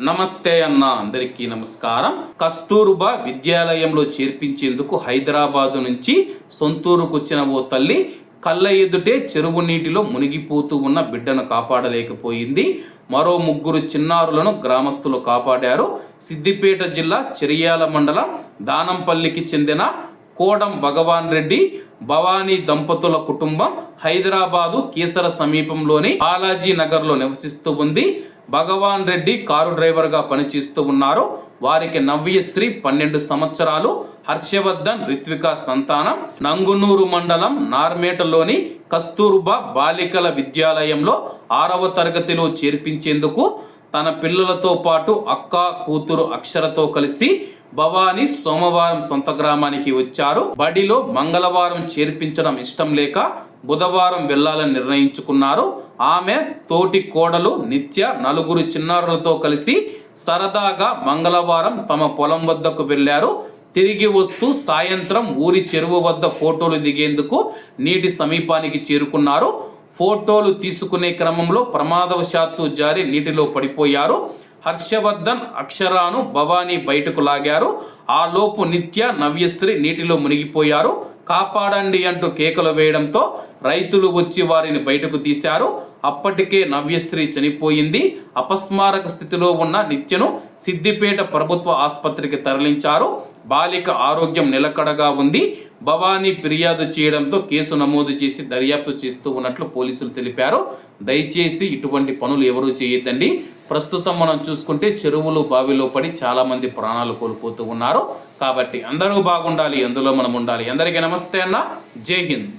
నమస్తే అన్న అందరికీ నమస్కారం. కస్తూర్బా విద్యాలయంలో చేర్పించేందుకు హైదరాబాదు నుంచి సొంతూరుకు వచ్చిన ఓ తల్లి కళ్ళ ఎదుటే చెరువు నీటిలో మునిగిపోతూ ఉన్న బిడ్డను కాపాడలేకపోయింది. మరో ముగ్గురు చిన్నారులను గ్రామస్తులు కాపాడారు. సిద్దిపేట జిల్లా చెరియాల మండలం దానంపల్లికి చెందిన కోడం భగవాన్ రెడ్డి భవానీ దంపతుల కుటుంబం హైదరాబాదు కీసర సమీపంలోని బాలాజీ నగర్లో నివసిస్తూ ఉంది. భగవాన్ రెడ్డి కారు డ్రైవర్గా పనిచేస్తూ ఉన్నారు. వారికి నవ్యశ్రీ పన్నెండు సంవత్సరాలు. హర్షవర్ధన్ రిత్విక సంతానం. నంగునూరు మండలం నార్మేటలోని కస్తూర్బా బాలికల విద్యాలయంలో ఆరవ తరగతిలో చేర్పించేందుకు తన పిల్లలతో పాటు అక్క కూతురు అక్షరతో కలిసి భవానీ సోమవారం సొంత గ్రామానికి వచ్చారు. బడిలో మంగళవారం చేర్పించడం ఇష్టం లేక బుధవారం వెళ్ళాలని నిర్ణయించుకున్నారు. ఆమె తోటి కోడలు నిత్య నలుగురు చిన్నారులతో కలిసి సరదాగా మంగళవారం తమ పొలం వద్దకు వెళ్ళారు తిరిగి వస్తూ సాయంత్రం ఊరి చెరువు వద్ద ఫోటోలు దిగేందుకు నీటి సమీపానికి చేరుకున్నారు. ఫోటోలు తీసుకునే క్రమంలో ప్రమాదవశాత్తు జారి నీటిలో పడిపోయారు. హర్షవర్ధన్ అక్షరాను భవానీ బయటకు లాగారు. ఆ లోపు నిత్య నవ్యశ్రీ నీటిలో మునిగిపోయారు. కాపాడండి అంటూ కేకలు వేయడంతో రైతులు వచ్చి వారిని బయటకు తీశారు. అప్పటికే నవ్యశ్రీ చనిపోయింది. అపస్మారక స్థితిలో ఉన్న నిత్యను సిద్దిపేట ప్రభుత్వ ఆసుపత్రికి తరలించారు. బాలిక ఆరోగ్యం నిలకడగా ఉంది. భవానీ ఫిర్యాదు చేయడంతో కేసు నమోదు చేసి దర్యాప్తు చేస్తూ ఉన్నట్లు పోలీసులు తెలిపారు. దయచేసి ఇటువంటి పనులు ఎవరూ చేయొద్దండి. ప్రస్తుతం మనం చూసుకుంటే చెరువులు బావిలో పడి చాలామంది ప్రాణాలు కోల్పోతూ ఉన్నారు. కాబట్టి అందరూ బాగుండాలి అందులో మనం ఉండాలి. అందరికీ నమస్తే అన్న. జై హింద్.